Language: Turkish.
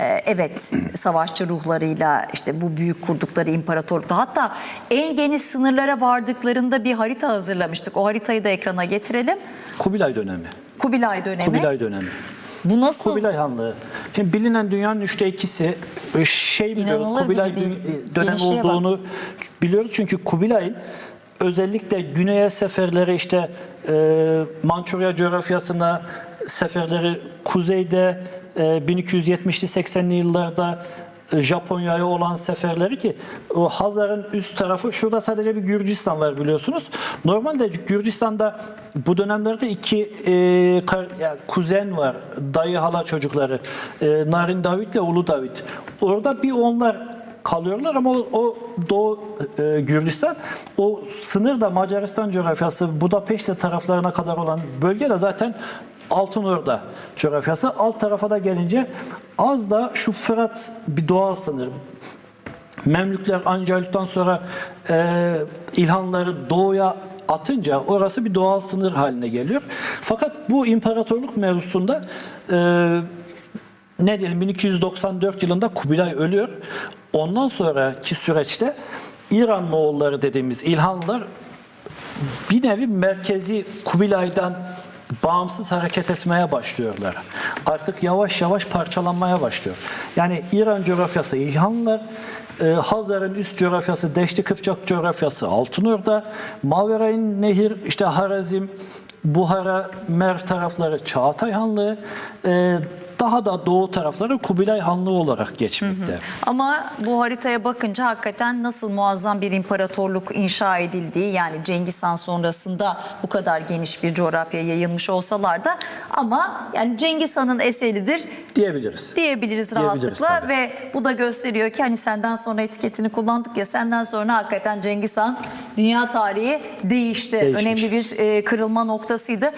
Ee, evet savaşçı ruhlarıyla işte bu büyük kurdukları imparatorlukta hatta en geniş sınırlara vardıklarında bir harita hazırlamıştık. O haritayı da ekrana getirelim. Kubilay dönemi. Kubilay dönemi. Kubilay dönemi. Bu nasıl? Kubilay Hanlığı. Şimdi bilinen dünyanın üçte ikisi e, şey biliyoruz. İnanılır Kubilay gibi değil. dün- dönem Genişliğe bak. olduğunu biliyoruz. Çünkü Kubilay'ın özellikle güneye seferleri işte e, Mançurya coğrafyasına seferleri kuzeyde e, 1270'li 80'li yıllarda e, Japonya'ya olan seferleri ki o Hazar'ın üst tarafı şurada sadece bir Gürcistan var biliyorsunuz. Normalde Gürcistan'da bu dönemlerde iki e, kar- yani kuzen var. Dayı hala çocukları. E, Narin David ile Ulu David. Orada bir onlar kalıyorlar ama o, o Doğu e, Gürcistan o sınır da Macaristan coğrafyası Budapeşte taraflarına kadar olan bölge de zaten Altın Orda coğrafyası. Alt tarafa da gelince az da şu Fırat bir doğal sınır. Memlükler Ancalık'tan sonra e, İlhanları doğuya atınca orası bir doğal sınır haline geliyor. Fakat bu imparatorluk mevzusunda e, ne diyelim 1294 yılında Kubilay ölüyor. Ondan sonraki süreçte İran Moğolları dediğimiz İlhanlılar bir nevi merkezi Kubilay'dan bağımsız hareket etmeye başlıyorlar. Artık yavaş yavaş parçalanmaya başlıyor. Yani İran coğrafyası İlhanlılar, e, Hazar'ın üst coğrafyası, Deşti Kıpçak coğrafyası Altınorda, Maverayn Nehir, işte Harazim, Buhara, Merv tarafları Çağatay Hanlığı, e, daha da doğu tarafları Kubilay Hanlığı olarak geçmekte. Ama bu haritaya bakınca hakikaten nasıl muazzam bir imparatorluk inşa edildiği yani Cengiz Han sonrasında bu kadar geniş bir coğrafya yayılmış olsalar da ama yani Cengiz Han'ın eseridir Diyebiliriz. diyebiliriz Diyebiliriz rahatlıkla tabii. ve bu da gösteriyor ki hani senden sonra etiketini kullandık ya senden sonra hakikaten Cengiz Han dünya tarihi değişti. Değişmiş. Önemli bir e, kırılma noktasıydı.